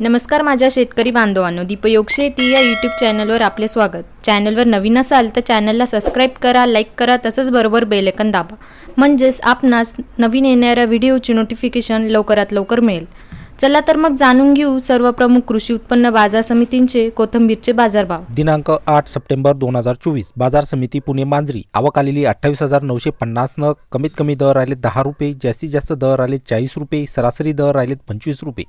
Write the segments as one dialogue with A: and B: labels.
A: नमस्कार माझ्या शेतकरी बांधवांनो दीपयोग शेती या यूट्यूब चॅनलवर आपले स्वागत. चॅनलवर नवीन असाल तर चॅनलला सबस्क्राईब करा लाईक करा तसंच बरोबर बेलेकन दाबा. म्हणजेच आपणास नवीन येणाऱ्या व्हिडिओची नोटिफिकेशन लवकरात लवकर मिळेल. चला तर मग जाणून घेऊ सर्व प्रमुख कृषी उत्पन्न बाजार समितींचे कोथंबीरचे बाजारभाव.
B: दिनांक आठ सप्टेंबर दोन हजार चोवीस बाजार समिती पुणे मांजरी आवक आलेली अठ्ठावीस हजार नऊशे पन्नास नग कमीत कमी दर आले दहा रुपये जास्तीत जास्त दर आले चाळीस रुपये सरासरी दर आले पंचवीस रुपये.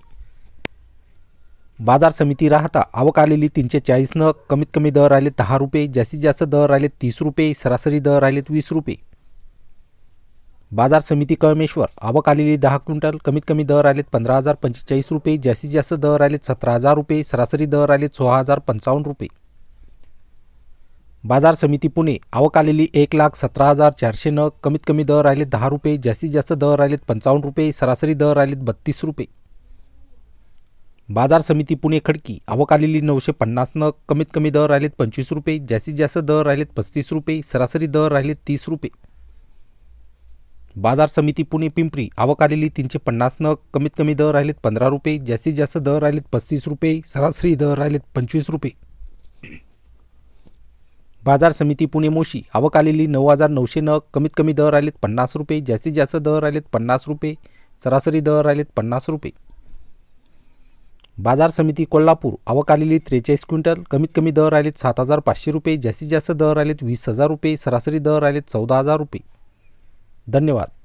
B: बाजार समिती राहता आवक आलेली तीनशे चाळीस नग कमीत कमी दर आले दहा रुपये जास्तीत जास्त दर आले तीस रुपये सरासरी दर आलेत वीस रुपये. बाजार समिती कळमेश्वर आवक आलेली दहा क्विंटल कमीत कमी दर आलेत पंधरा हजार पंचेचाळीस रुपये जास्तीत जास्त दर आलेत सतरा हजार रुपये सरासरी दर आले सोळा हजार पंचावन्न रुपये. बाजार समिती पुणे आवक आलेली एक लाख सतरा हजार चारशे नग कमीत कमी दर आलेत दहा रुपये जास्तीत जास्त दर आलेत पंचावन्न रुपये सरासरी दर आलेत बत्तीस रुपये. बाजार समिती पुणे खडकी आवक आलेली नऊशे पन्नास नग कमीत कमी दर राहिलेत पंचवीस रुपये जास्तीत जास्त दर राहिलेत पस्तीस रुपये सरासरी दर राहिलेत तीस रुपये. बाजार समिती पुणे पिंपरी आवक आलेली तीनशे पन्नास नग कमीत कमी दर राहिलेत पंधरा रुपये जास्तीत जास्त दर राहिलेत पस्तीस रुपये सरासरी दर राहिलेत पंचवीस रुपये. बाजार समिती पुणे मोशी आवक आलेली नऊ हजार नऊशे नग कमीत कमी दर राहिलेत पन्नास रुपये जास्तीत जास्त दर राहिलेत पन्नास रुपये सरासरी दर राहिलेत पन्नास रुपये. बाजार समिती कोल्हापूर आवक आलेली त्रेचाळीस क्विंटल कमीत कमी दर आलेत सात हजार पाचशे रुपये जास्तीत जास्त दर आलेत वीस हजार रुपये सरासरी दर आलेत चौदा हजार रुपये. धन्यवाद.